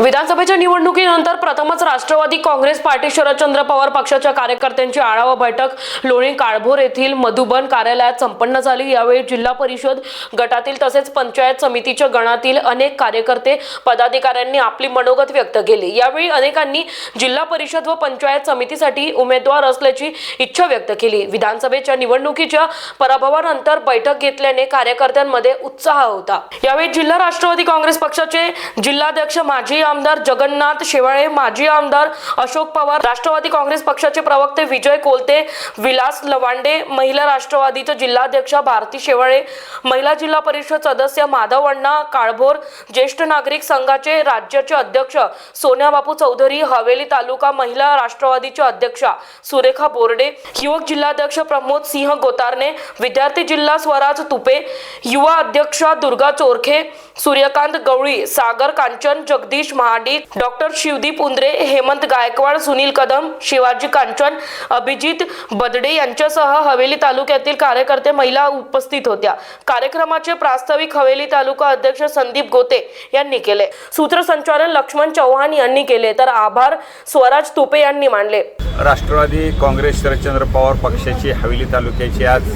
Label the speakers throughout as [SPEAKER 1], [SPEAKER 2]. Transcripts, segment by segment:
[SPEAKER 1] विधानसभेच्या निवडणुकीनंतर प्रथमच राष्ट्रवादी काँग्रेस पार्टी शरदचंद्र पवार पक्षाच्या कार्यकर्त्यांची आढावा बैठक लोणी काळभोर येथील मधुबन कार्यालयात संपन्न झाली. यावेळी जिल्हा परिषद गटातील तसेच पंचायत समितीच्या गणातील अनेक कार्यकर्ते पदाधिकाऱ्यांनी आपली मनोगत व्यक्त केली. यावेळी अनेकांनी जिल्हा परिषद व पंचायत समितीसाठी उमेदवार असल्याची इच्छा व्यक्त केली. विधानसभेच्या निवडणुकीच्या पराभवानंतर बैठक घेतल्याने कार्यकर्त्यांमध्ये उत्साह होता. यावेळी जिल्हा राष्ट्रवादी काँग्रेस पक्षाचे जिल्हाध्यक्ष माजी आमदार जगन्नाथ शेवाळे माजी आमदार अशोक पवार राष्ट्रवादी काँग्रेस पक्षाचे प्रवक्ते विजय कोलते विलास लवांडे महिला राष्ट्रवादीचे जिल्हाध्यक्ष भारती शेवाळे महिला जिल्हा परिषद सदस्य माधव अण्णा काळभोर ज्येष्ठ नागरिक संघाचे राज्याचे अध्यक्ष सोन्या बापू चौधरी हवेली तालुका महिला राष्ट्रवादीच्या अध्यक्षा सुरेखा बोर्डे युवक जिल्हाध्यक्ष प्रमोद सिंह गोतारने विद्यार्थी जिल्हा स्वराज तुपे युवा अध्यक्षा दुर्गा चोरखे सूर्यकांत गवळी सागर कांचन जगदीश महाडी डॉक्टर शिवदीप उंद्रे हेमंत गायकवाड सुनील कदम शिवाजी कांचन अभिजित बदडे यांच्यासह हवेली तालुक्यातील कार्यकर्ते महिला उपस्थित होत्या. कार्यक्रमाचे प्रास्ताविक हवेली तालुका अध्यक्ष संदीप गोते यांनी केले. सूत्रसंचालन लक्ष्मण चव्हाण यांनी केले. तर आभार स्वराज तुपे यांनी मानले
[SPEAKER 2] राष्ट्रवादी काँग्रेस शरदचंद्र पवार पक्षाची हवेली तालुक्याची आज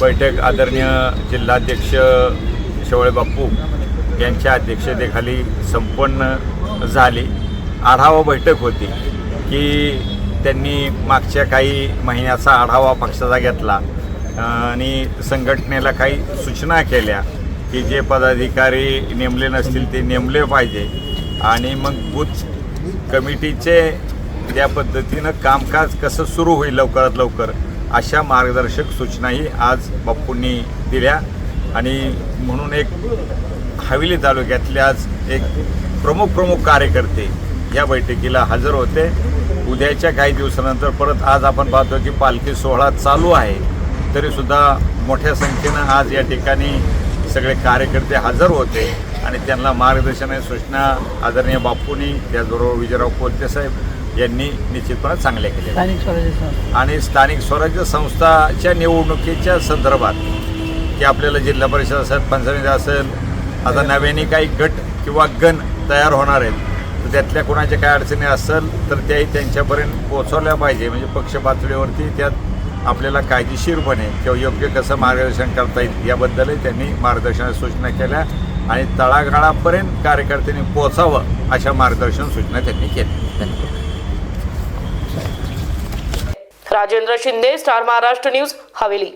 [SPEAKER 2] बैठक आदरणीय जिल्हाध्यक्ष शेवळे बापू यांच्या अध्यक्षतेखाली संपन्न झाली. आढावा बैठक होती की त्यांनी मागच्या काही महिन्याचा आढावा पक्षाचा घेतला आणि संघटनेला काही सूचना केल्या की जे पदाधिकारी नेमले नसतील ते नेमले पाहिजे. आणि मग बूथ कमिटीचे त्या पद्धतीनं कामकाज कसं सुरू होईल लवकरात लवकर अशा मार्गदर्शक सूचनाही आज बाप्पूंनी दिल्या. आणि म्हणून एक हवेली तालुक्यातले आज एक प्रमुख प्रमुख कार्यकर्ते या बैठकीला हजर होते. उद्याच्या काही दिवसानंतर परत आज आपण पाहतो की पालखी सोहळा चालू आहे. तरीसुद्धा मोठ्या संख्येनं आज या ठिकाणी सगळे कार्यकर्ते हजर होते आणि त्यांना मार्गदर्शन आणि सूचना आदरणीय बापूंनी त्याचबरोबर विजयराव कोलते साहेब यांनी निश्चितपणे चांगल्या केल्या.
[SPEAKER 3] स्थानिक स्वराज्य संस्था.
[SPEAKER 2] आणि स्थानिक स्वराज्य संस्थाच्या निवडणुकीच्या संदर्भात की आपल्याला जिल्हा परिषद असेल पंचायत असेल आता नव्याने काही गट किंवा गण तयार होणार आहेत. तर त्यातल्या कोणाच्या काय अडचणी असेल तर त्याही त्यांच्यापर्यंत पोचवल्या पाहिजे. म्हणजे पक्ष पातळीवरती त्यात आपल्याला कायदेशीरपणे किंवा योग्य कसं मार्गदर्शन करता येईल याबद्दलही त्यांनी मार्गदर्शनाच्या सूचना केल्या आणि तळागाळापर्यंत कार्यकर्त्यांनी पोचावं अशा मार्गदर्शन सूचना त्यांनी केल्या.
[SPEAKER 1] Rajendra Shinde star Maharashtra news Haveli.